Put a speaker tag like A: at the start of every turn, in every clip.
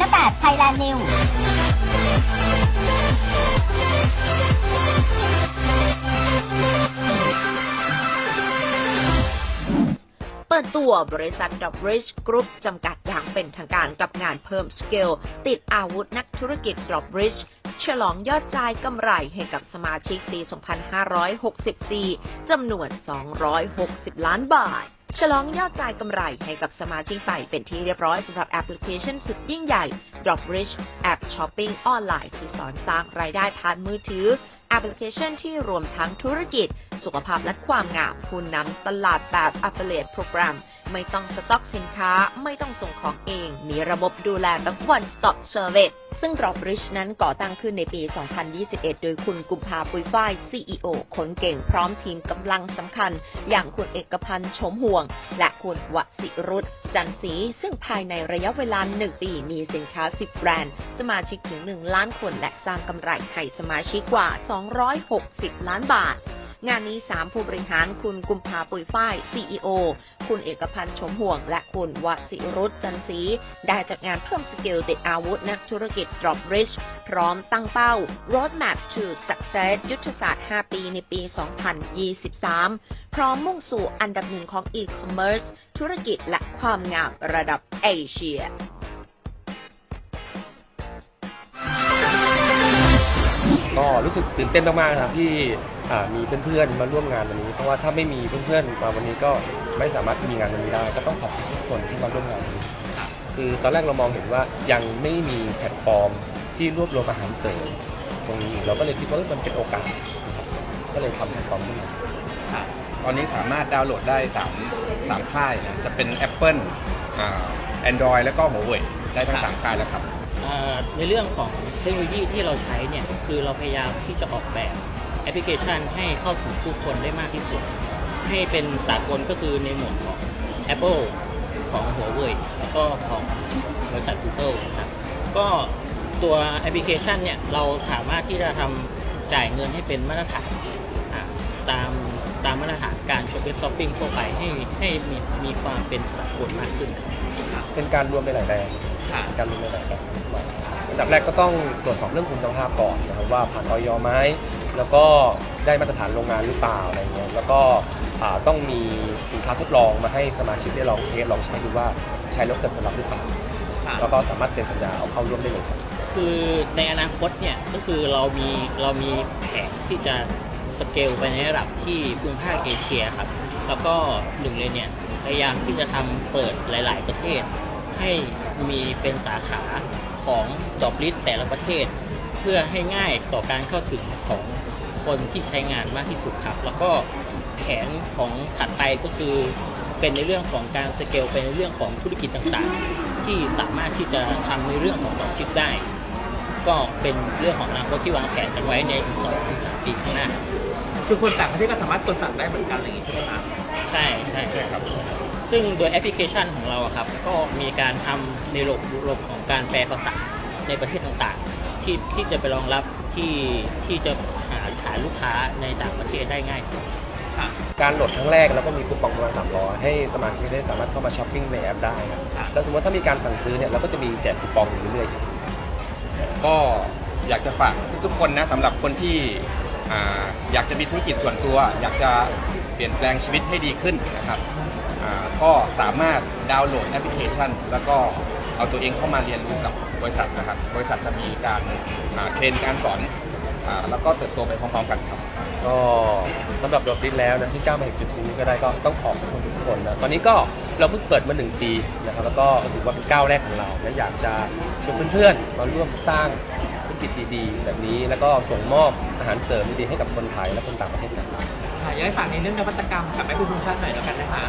A: นแปดไทยแลนด์นิว
B: เปิดตัวบริษัท d o b r i d g e Group จำกัดอย่างเป็นทางการกับงานเพิ่มสเกล ติดอาวุธนักธุรกิจ d o b r i d g e ฉลองยอดจ่ายกำไรให้กับสมาชิกปี 2564 จำนวน 260 ล้านบาท ฉลองยอดจ่ายกำไรให้กับสมาชิกไปเป็นที่เรียบร้อยสำหรับแอปพลิเคชันสุดยิ่งใหญ่ Dropbridge แอปช้อปปิ้งออนไลน์ที่สอนสร้างรายได้ผ่านมือถือแอปพลิเคชันที่รวมทั้งธุรกิจ สุขภาพและความงามผู้นำตลาดแบบ Affiliate Program ไม่ต้องสต็อกสินค้า ไม่ต้องส่งของเอง มีระบบดูแลแบบ One Stop Service ซึ่ง Dropbridge นั้นก่อตั้งขึ้นในปี 2021 โดยคุณกุมภาปุยฝ้าย CEO คนเก่งพร้อมทีมกำลังสำคัญ อย่างคุณเอกพันธ์ชมห่วง และคุณวสิรุต จันสี ซึ่งภายในระยะเวลา 1 ปีมีสินค้า 10 แบรนด์ สมาชิกถึง 1 ล้านคนและสร้างกำไรให้สมาชิกกว่า 260 ล้านบาท งานนี้ 3 ผู้บริหารคุณกุมภาปุยฝ้าย CEO คุณเอกพันธ์ชมห่วง และคุณวสิรุตจันทร์ศรีได้จัดงานเพิ่มสกิลติดอาวุธนักธุรกิจ Dropbridge พร้อมตั้งเป้า Roadmap to Success ยุทธศาสตร์ 5 ปีในปี 2023 พร้อมมุ่งสู่อันดับหนึ่งของ e-commerce ธุรกิจและความงามระดับเอเชีย
C: รู้สึกตื่นเต้นมากๆนะครับที่อ่ามีเพื่อนๆมาร่วมงานวันนี้ เพราะว่าถ้าไม่มีเพื่อนๆมาวันนี้ก็ไม่สามารถมีงานวันนี้ได้ ก็ต้องขอบคุณทุกคนที่มาร่วมงานวันนี้คือตอนแรกเรามองเห็นว่ายังไม่มีแพลตฟอร์มที่รวบรวมอาหารเสริมตรงนี้เราก็เลยคิดว่าเอ้ยมันเป็นโอกาสนะครับก็เลยทำแพลตฟอร์มขึ้นมา
D: ตอนนี้สามารถดาวน์โหลดได้3 3ค่ายนะจะเป็น Apple อ่า Android แล้วก็ Huawei ได้ทั้ง3ค่ายแล้วครับ
E: ในเรื่องของเทคโนโลยีที่เราใช้เนี่ยคือเราพยายามที่จะออกแบบแอปพลิเคชันให้เข้าถึงผู้คนได้มากที่สุด ให้เป็นสากลก็คือในหมวดของ Apple ของ Huawei แล้วก็ของบริษัท Google นะครับก็ตัวแอปพลิเคชันเนี่ยเราสามารถที่จะทำจ่ายเงินให้เป็นมาตรฐานตามตามมาตรฐานการช้อปปิ้งช้อปปิ้งทั่วไปให้ให้มีมีความเป็นสากลมากขึ้น
C: เป็นการรวมในหลายแบรนด์ การรวมในหลายแบรนด์อันดับแรกก็ต้องตรวจสอบเรื่องคุณภาพก่อนนะครับว่าผ่านออยไหมแล้วก็ได้มาตรฐานโรงงานหรือเปล่าอะไรเงี้ยแล้วก็อ่าต้องมีสินค้าทดลองมาให้สมาชิกได้ลองเทสลองใช้ดูว่าใช้แล้วเกิดผลลัพธ์หรือเปล่า
D: ค่ะ
C: แล้วก็สามารถเซ็นสัญญาเอาเข้าร่วมได้เลยครับ
E: คือในอนาคตเนี่ยก็คือเรามีเรามีแผนที่จะสเกลไปในระดับที่ภูมิภาคเอเชียครับ แล้วก็หนึ่งเลยเนี่ยพยายามที่จะทำเปิดหลาย ๆ ประเทศ ให้มีเป็นสาขาของดอกลิสแต่ละประเทศ เพื่อให้ง่ายต่อการเข้าถึงของคนที่ใช้งานมากที่สุดครับ แล้วก็แผนของถัดไปก็คือเป็นในเรื่องของการสเกลเป็นในเรื่องของธุรกิจต่างๆ ที่สามารถที่จะทำในเรื่องของดอกชิปได้ ก็เป็นเรื่องของอนาคตที่วางแผนกันไว้ในอีกสองถึงสามปีข้างหน้า
F: คือคนต่างประเทศก็สามารถกดสั่งได้เหมือนกันอะไรอย่างงี้ใช่ไหมครับ
E: ใช่ใช่
D: ใช่ครับ
E: ซึ่งโดยแอปพลิเคชันของเราอะครับก็มีการทำในระบบระบบของการแปลภาษาในประเทศต่างๆ ที่ที่จะไปรองรับที่ที่จะหาฐานลูกค้าในต่างประเทศได้ง่ายขึ้น
C: การโหลดครั้งแรกแล้วก็มีคูปองประมาณ300ให้สมาชิกได้สามารถเข้ามาช้อปปิ้งในแอปได้ครับ
F: ครับ
C: แล้วสมมติถ้ามีการสั่งซื้อเนี่ยเราก็จะมีแจกคูปองอยู่เรื่อยๆ
D: ก็อยากจะฝากทุกๆคนนะสำหรับคนที่อ่าอยากจะมีธุรกิจส่วนตัว อยากจะเปลี่ยนแปลงชีวิตให้ดีขึ้นนะครับอ่า ก็สามารถดาวน์โหลดแอปพลิเคชัน แล้วก็เอาตัวเองเข้ามาเรียนรู้กับบริษัทนะครับ บริษัทจะมีการอ่าเทรนการสอนอาแล้วก็เติบโตไปพร้อมๆกันครับ
C: ก็สำหรับดอกดินแล้วนะที่ก้าวมาถึงจุดนี้ก็ได้ก็ต้องขอบคุณทุกคนนะตอนนี้ก็เราเพิ่งเปิดมาหนึ่งปีนะครับแล้วก็ถือว่าเป็นก้าวแรกของเราและอยากจะชวนเพื่อนๆมาร่วมสร้างธุรกิจดีๆ แบบนี้แล้วก็ส่งมอบอาหารเสริมดีๆให้กับคนไทยและคนต่างประเทศกัน
F: ค่ะอยากให้ฝากในเรื่องนวัตกรรมกับแอปพลิเคชันหน่อยแล้วกันนะคะ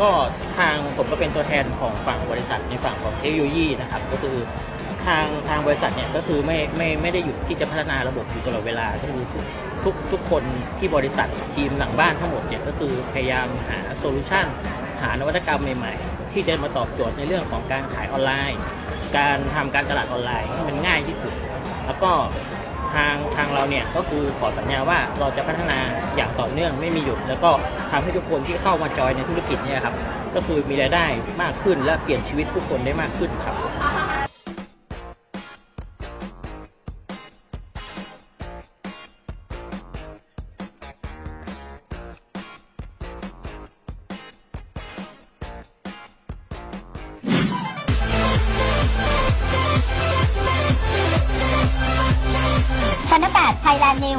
E: ก็ทางผมก็เป็นตัวแทนของฝั่งบริษัทในฝั่งของเทคโนโลยีนะครับ ก็คือทางทางบริษัทเนี่ยก็คือไม่ไม่ไม่ได้หยุดที่จะพัฒนาระบบอยู่ตลอดเวลาก็คือทุกทุกทุกคนที่บริษัททีมหลังบ้านทั้งหมดเนี่ยก็คือพยายามหาโซลูชันหานวัตกรรมใหม่ๆ ที่จะมาตอบโจทย์ในเรื่องของการขายออนไลน์ การทำการตลาดออนไลน์ให้มันง่ายที่สุด แล้วก็ ทางทางเราเนี่ยก็คือขอสัญญาว่าเราจะพัฒนาอย่างต่อเนื่องไม่มีหยุด แล้วก็ทำให้ทุกคนที่เข้ามาจอยในธุรกิจเนี่ยครับก็คือมีรายได้มากขึ้นและเปลี่ยนชีวิตผู้คนได้มากขึ้นครับ
A: ไทยแลนด์นิว